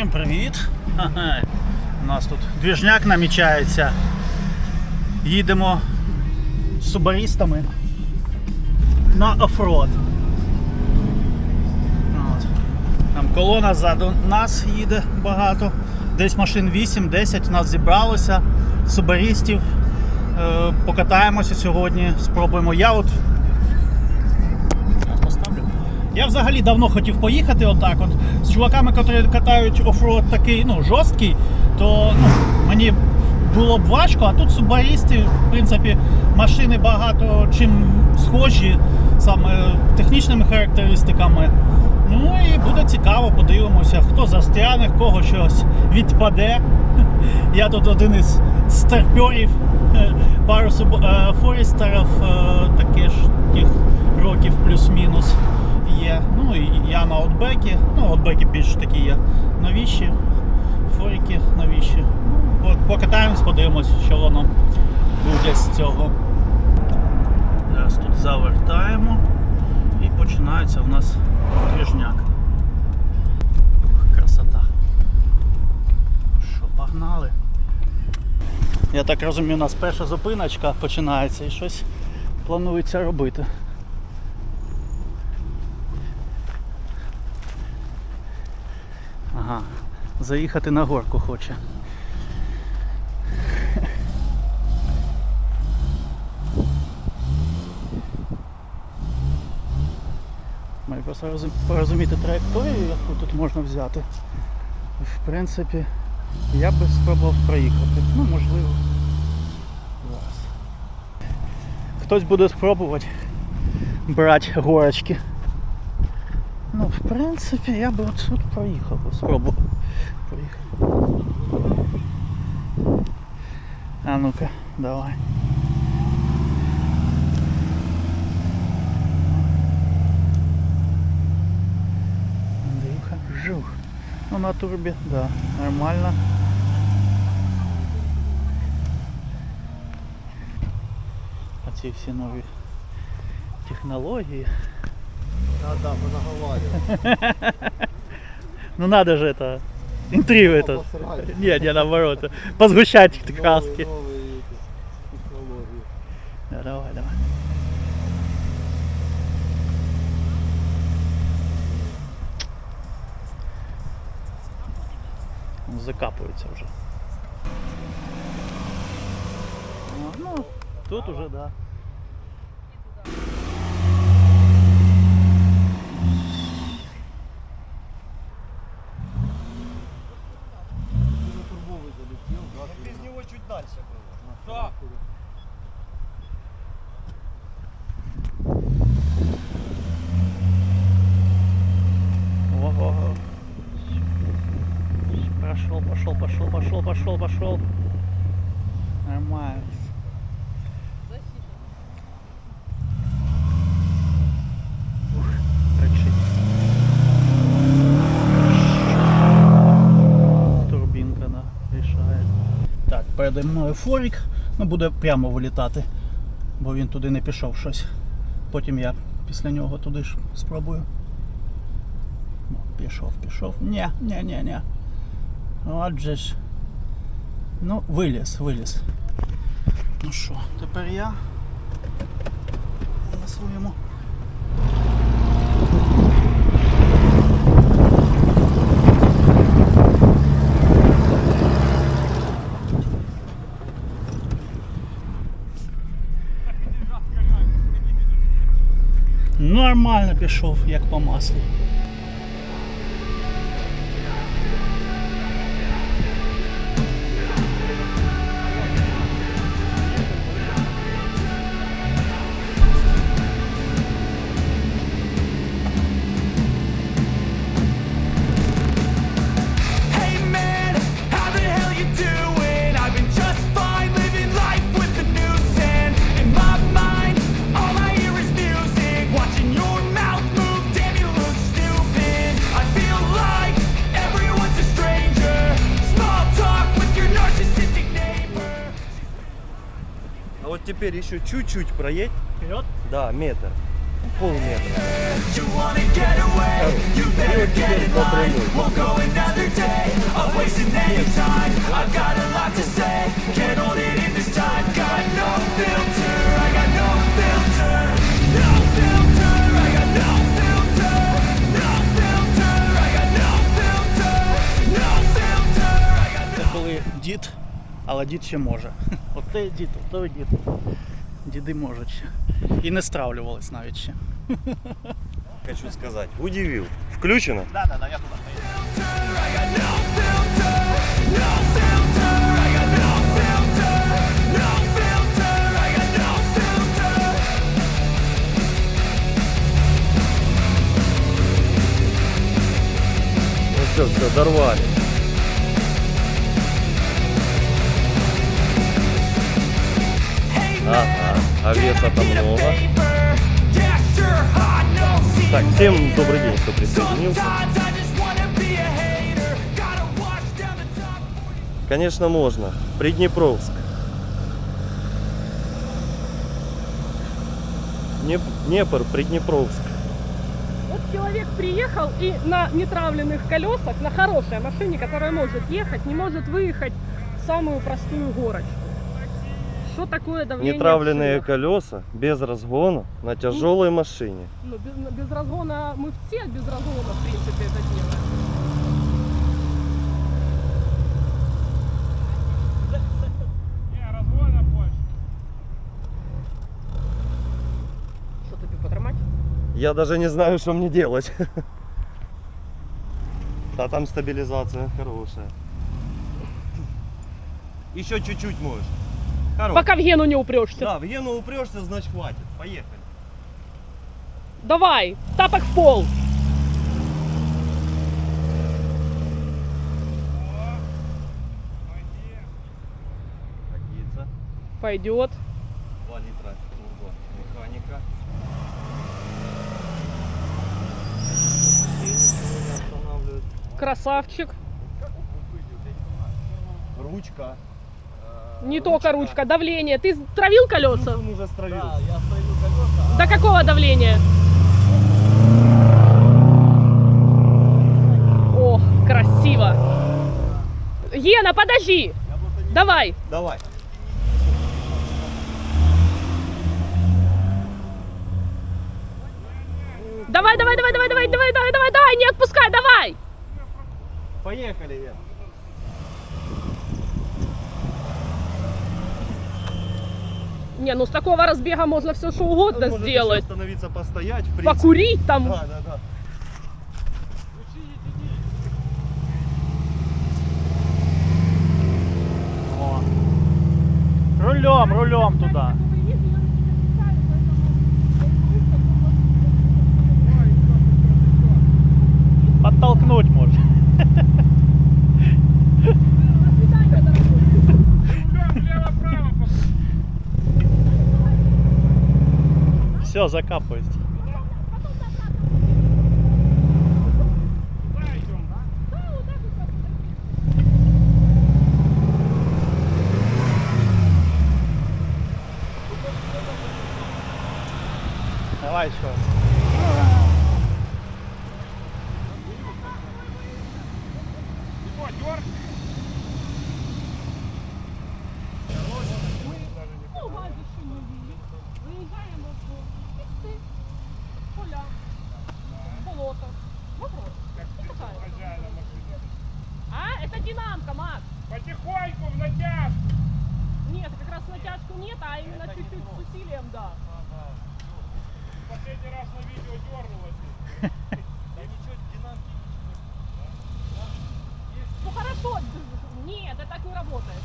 Всім привіт! У нас тут двіжняк намічається. Їдемо з субарістами на оффроад. От. Там колона ззаду нас їде багато. Десь машин 8-10 нас зібралося, субарістів. Е, покатаємося сьогодні, спробуємо. Я от. Я взагалі давно хотів поїхати отак. От з чуваками, які катають оффроад такий ну, жорсткий, то ну, мені було б важко, а тут субарісти, в принципі, машини багато чим схожі, саме технічними характеристиками. Ну і буде цікаво, подивимося, хто застряне, кого щось відпаде. Я тут один із старпьорів, пару суб... е, форестерів, е, тих років плюс-мінус є. Ну і я на аутбекі. Ну, аутбеки більш такі є новіші, форіки новіші. Ну, покатаємось, подивимось, що воно буде з цього. Зараз тут завертаємо і починається в нас двіжняк. Красота. Що, погнали? Я так розумію, у нас перша зупиночка починається і щось планується робити. Заїхати на горку хоче. Маю просто порозуміти траєкторію, яку тут можна взяти. В принципі, я би спробував проїхати. Ну, можливо. Зараз. Хтось буде спробувати брати горочки. Ну, в принципі, я би от тут проїхав, би, спробував. Проїхав. А ну-ка, давай. Андрюха, жух. Ну на турбі, да, нормально. А ці всі нові технології. Да, да, мы наговариваем. Ну надо же это, интригу это. Не, не наоборот. Позгущать краски. Новые, эти технологии. Да, давай, давай. Закапывается уже. А, Ну, тут уже, да. Переді мною форік. Ну, буде прямо вилітати, бо він туди не пішов щось. Потім я після нього туди ж спробую. Пішов, пішов. Ні, ні, ні, ні. Отже ж. Ну, виліз, виліз. Ну що, тепер я на своєму. Нормально пішов, як по маслу. еще чуть-чуть проедь. Вперед? Да, метр. Полметра. И э, ну, вот теперь по прямой. Дід, але дід ще може. Оце дід, оце дід. Деды может ще. И не стравливалось навіть ще. Хочу сказать, удивил. Включено? Да, да, да, я туда Ну все, все, дорвали. А веса там много. Так, всем добрый день, кто присоединился. Конечно, можно. Приднепровск. Днеп- Днепр, Приднепровск. Вот человек приехал и на нетравленных колесах, на хорошей машине, которая может ехать, не может выехать в самую простую горочку. Что такое давление? Нетравленные шинах? колеса, без разгона, на тяжелой машине. Ну, без, без разгона мы все без разгона, в принципе, это делаем. Я даже не знаю, что мне делать. Да там стабилизация хорошая. Еще чуть-чуть можешь. Хорош. Пока в гену не упрешься. Да, в гену упрешься, значит хватит. Поехали. Давай, тапок в пол. Пойдет. 2 литра турбо механика. Красавчик. Ручка. Не только ручка, давление. Ты травил колеса? Он уже стравил. я колеса. До какого давления? О, красиво. Гена, подожди. Давай. Давай. Давай, давай, давай, давай, давай, давай, давай, давай, давай, не отпускай, давай. Поехали, Вен. Не, ну с такого разбега можно все что угодно Может еще сделать. остановиться, постоять, в принципе. Покурить там. Да, да, да. Рулем, рулем туди. Подтолкнуть Все, закапується. Не работает.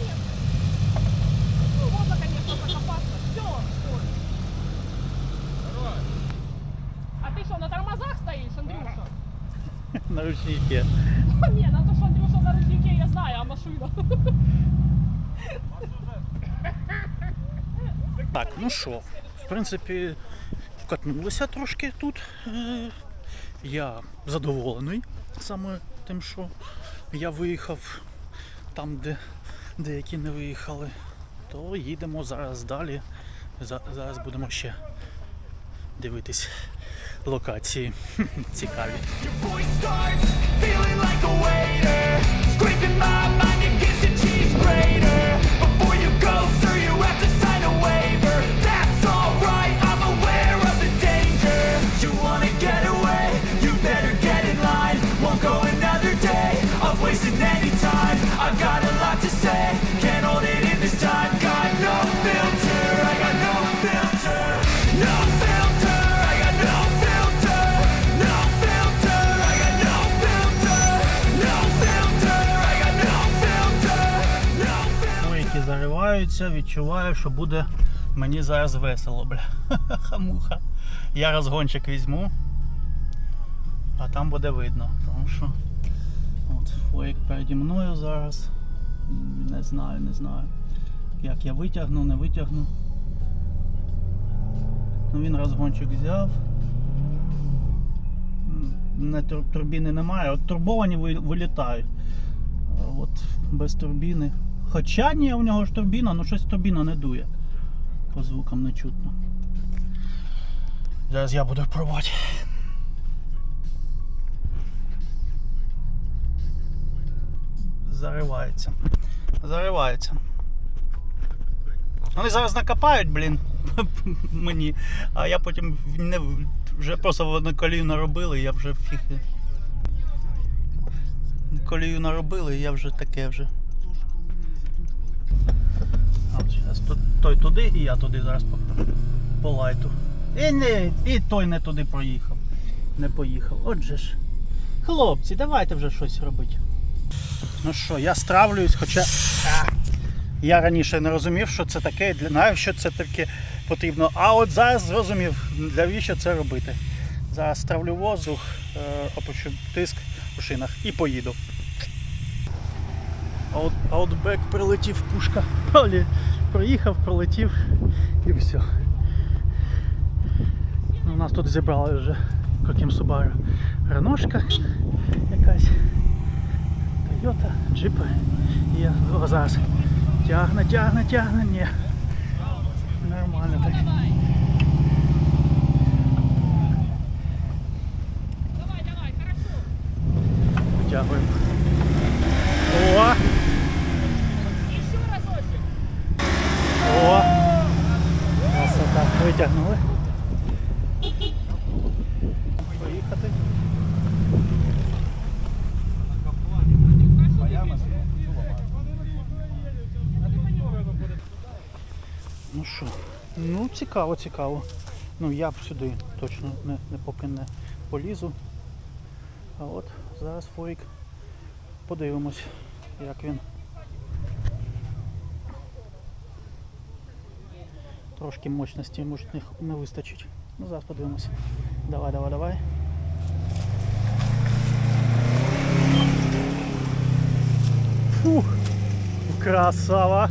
Нет. Ну можно, конечно, закопаться. Все, стой. А ты что, на тормозах стоишь, Андрюша? На ручнике. Не, на то, что Андрюша на ручнике, я знаю, а машина. Так, ну що, в принципі, вкатнулися трошки тут. Е, Я задоволений саме тим, що я виїхав там, де деякі не виїхали. То їдемо зараз далі Зараз будемо ще дивитись локації. Цікаві. Зариваються, відчуваю, що буде мені зараз весело, бля. Хамуха. Я розгончик візьму, а там буде видно. Тому що от, фоїк переді мною зараз. Не знаю, не знаю. Як я витягну, не витягну. Ну він розгончик взяв. Не, турбіни немає. От турбовані вилітають. От без турбіни. Хоча ні, у нього ж турбіна, ну щось турбіна не дує. По звукам не чутно. Зараз я буду пробувати. Заривається. Заривається. Вони зараз накопають, блін, мені, а я потім не, вже просто на колію наробили, я вже фіг. Колію наробили, я вже таке вже. Зараз той туди і я туди зараз по, по лайту. І, не, і той не туди проїхав. Не поїхав. Отже ж. Хлопці, давайте вже щось робити. Ну що, я стравлююсь, хоча я раніше не розумів, що це таке, для навіщо це таке потрібно. А от зараз зрозумів, навіщо це робити. Зараз стравлю воздух, е, опущу тиск у шинах і поїду. Аут, аутбек прилетів пушка. Проїхав, пролетів і все. Ну, У нас тут зібрали вже крокім Subaru. Реношка якась. Toyota, джипи. Є. Зараз. Тягне, тягне, тягне, ні. Нормально так. Давай, давай, хорошо. Витягуємо. О! Еще разочек. О! Красота. Витягнули. Поїхати. Ну що, ну цікаво, цікаво. Ну я б сюди точно не, не поки не полізу. А от зараз форік подивимось, як він. Трошки мощності може не, не вистачить. Ну зараз подивимось. Давай, давай, давай. Фух, красава.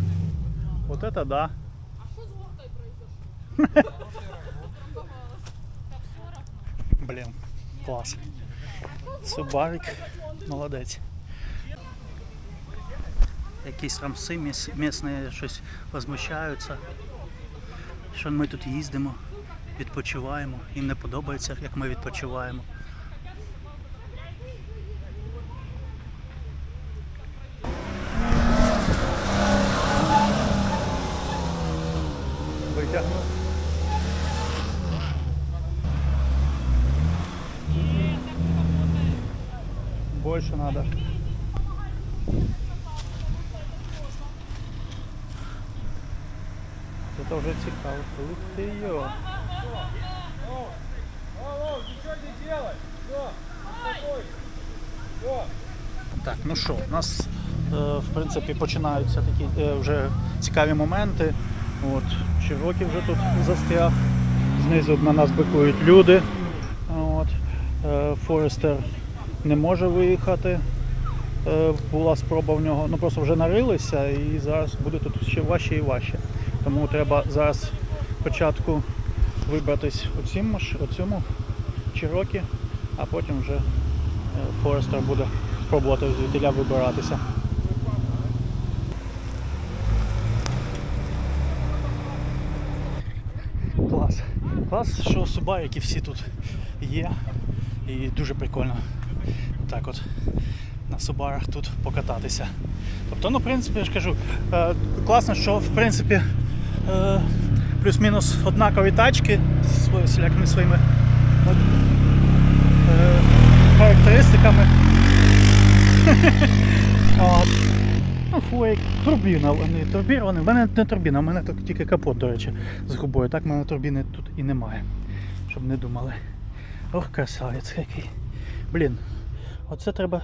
Вот это да. Блін, клас. Субарик, молодець. Якісь рамси міс- місні щось возмущаються. Що ми тут їздимо, відпочиваємо. Їм не подобається, як ми відпочиваємо. Больше надо. Это уже цікаво. Ух ти йо. Так, ну що, у нас е, в принципі починаються такі е, вже цікаві моменти. От, Чирокі вже тут застряг. Знизу на нас бикують люди. От, е, Форестер не може виїхати. Е, була спроба в нього, ну просто вже нарилися і зараз буде тут ще важче і важче. Тому треба зараз спочатку вибратись у цьому, у цьому Чирокі, а потім вже е, Форестер буде спробувати звідтіля вибиратися. Клас, що субарики всі тут є. І дуже прикольно так от на субарах тут покататися. Тобто, ну, в принципі, я ж кажу, е, класно, що в принципі е, плюс-мінус однакові тачки з всілякими своїми е, характеристиками. Ну, фуейк, турбіна, вони турбіровані. В мене не турбіна, в мене тільки капот, до речі, з губою. Так в мене турбіни тут і немає. Щоб не думали. Ох, красавець який. Блін, оце треба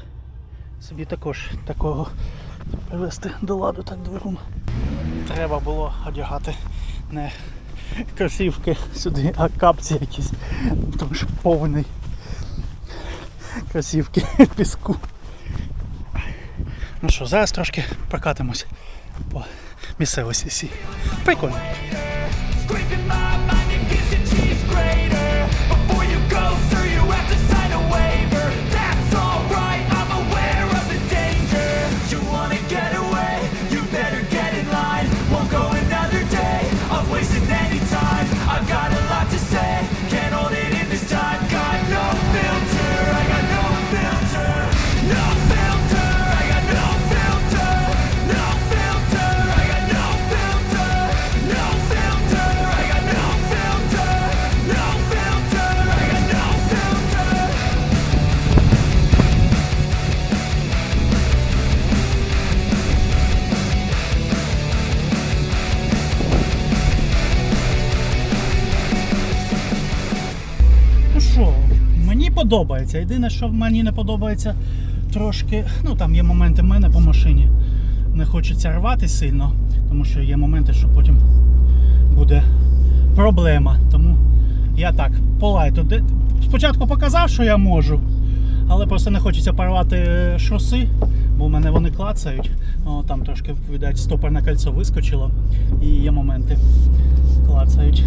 собі також такого привести до ладу так двигун. Треба було одягати не кросівки сюди, а капці якісь. Тому що повний кросівки піску. Ну що, зараз трошки прокатимось по місцевості. Прикольно. Подобається. Єдине, що мені не подобається трошки. Ну там є моменти в мене по машині. Не хочеться рвати сильно, тому що є моменти, що потім буде проблема. Тому я так, по лайту. Спочатку показав, що я можу, але просто не хочеться порвати шоси, бо в мене вони клацають. О, там трошки, видать, стопорне кольцо вискочило і є моменти клацають.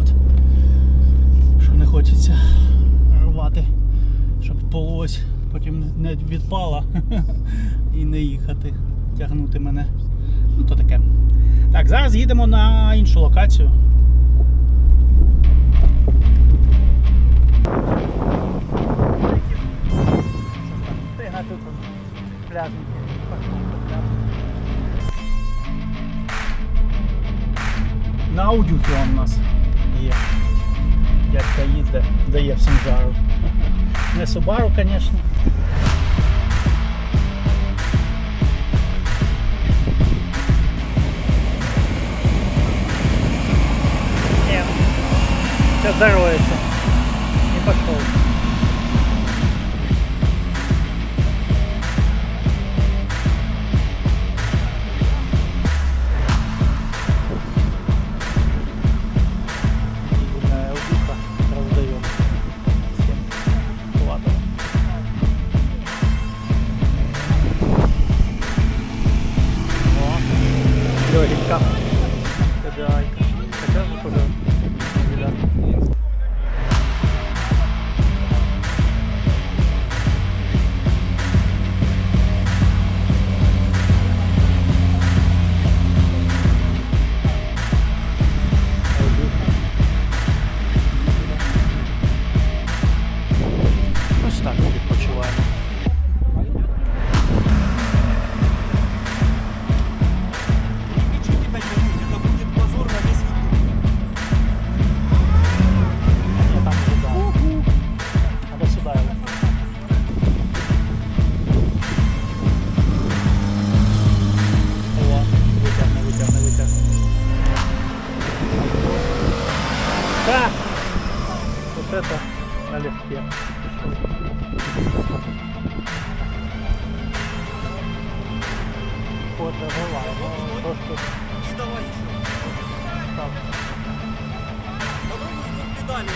От що не хочеться рвати, щоб полось, потім не відпала і не їхати, тягнути мене. Ну то таке. Так, зараз їдемо на іншу локацію. На аудюхі он у нас є. Дядька їздить, дає всім жару. Не Subaru, звісно. Ні. Сейчас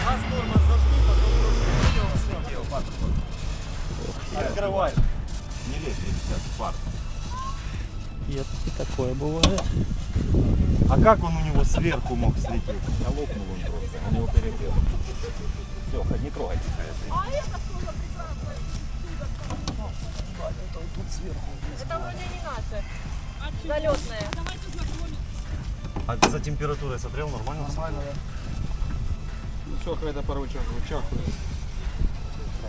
газ, тормоз зажми, потом влево, слева, пар. Открывай. Не лезь, сейчас, пар. И, и такое бывает. А как он у него сверху мог слететь? А лопнул он просто, у него перегрел. Леха, не трогайте. Это вроде не наше. Залетное. А за температурой смотрел нормально? Нормально, все, хай до пару чаху. Чаху.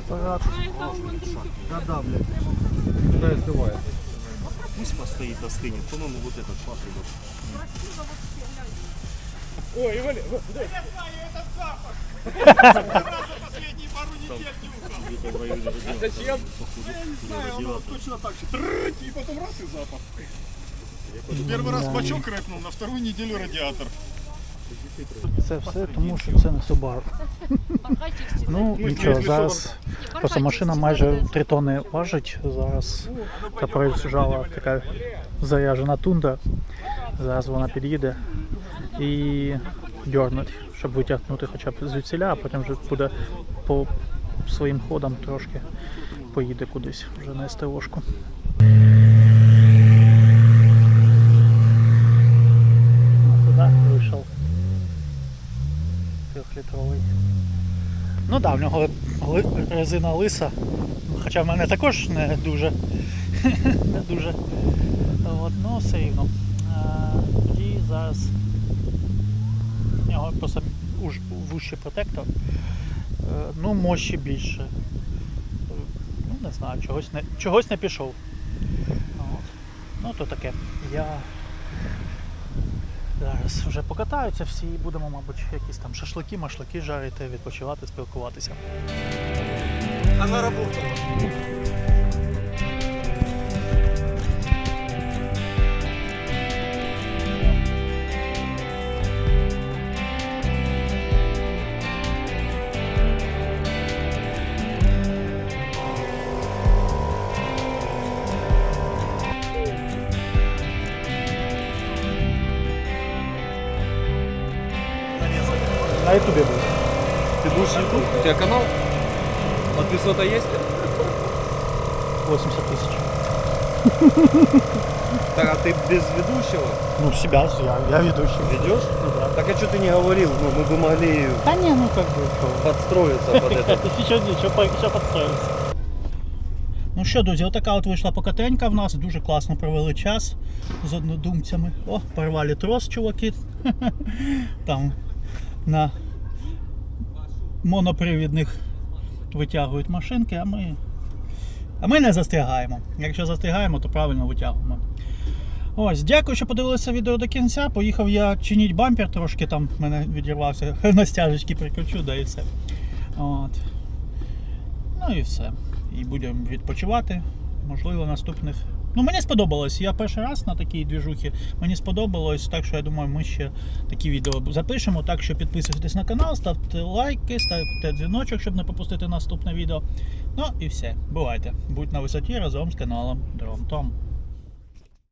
Да-да, блядь. Куда остывает? Пусть постоит, остынет. По-моему, вот этот патрубок. Ой, Валя, Я знаю зачем? Я не знаю, точно так же. И потом раз и запах. Первый раз бачок рэпнул, на вторую неделю радиатор. Це все тому, що це не Subaru. Ну нічого, зараз просто машина майже 3 тонни важить. Зараз та проїжджала така заряджена тундра. Зараз вона під'їде і дьорнуть, щоб витягнути хоча б звідсіля, а потім вже буде по своїм ходам трошки поїде кудись вже на СТОшку. Туди вийшов трьохлітровий. Ну да, в нього резина лиса. Хоча в мене також не дуже. не дуже. От, ну все рівно. Тоді зараз в нього просто вущий протектор. Е, Ну, мощі більше. Ну, не знаю, чогось не, чогось не пішов. От. Ну, то таке. Я Зараз вже покатаються всі і будемо, мабуть, якісь там шашлики, машлики жарити, відпочивати, спілкуватися. А на На Подписота есть? 80 тисяч. Так, а ты без ведущего Ну, себя, я, я ведущий. ведешь? Ну, да. Так а что ты не говорил? Ну, мы бы могли Та ні, ну как бы, що. подстроиться под это. Ще, ще, ще підстроїлися. Ну що, друзі, отака от вийшла покатенька в нас. Дуже класно провели час з однодумцями. О, порвали трос, чуваки. Там на монопривідних витягують машинки, а ми. А ми не застрягаємо. Якщо застрягаємо, то правильно витягуємо. Ось, дякую, що подивилися відео до кінця. Поїхав я чиніть бампер, трошки там мене відірвався, на стяжечки прикручу, да і все. От. Ну і все. І будемо відпочивати. Можливо, наступних. Ну, мені сподобалось. Я перший раз на такій двіжухі. Мені сподобалось, так що я думаю, ми ще такі відео запишемо. Так що підписуйтесь на канал, ставте лайки, ставте дзвіночок, щоб не пропустити наступне відео. Ну і все. Бувайте. Будь на висоті разом з каналом Дром Том.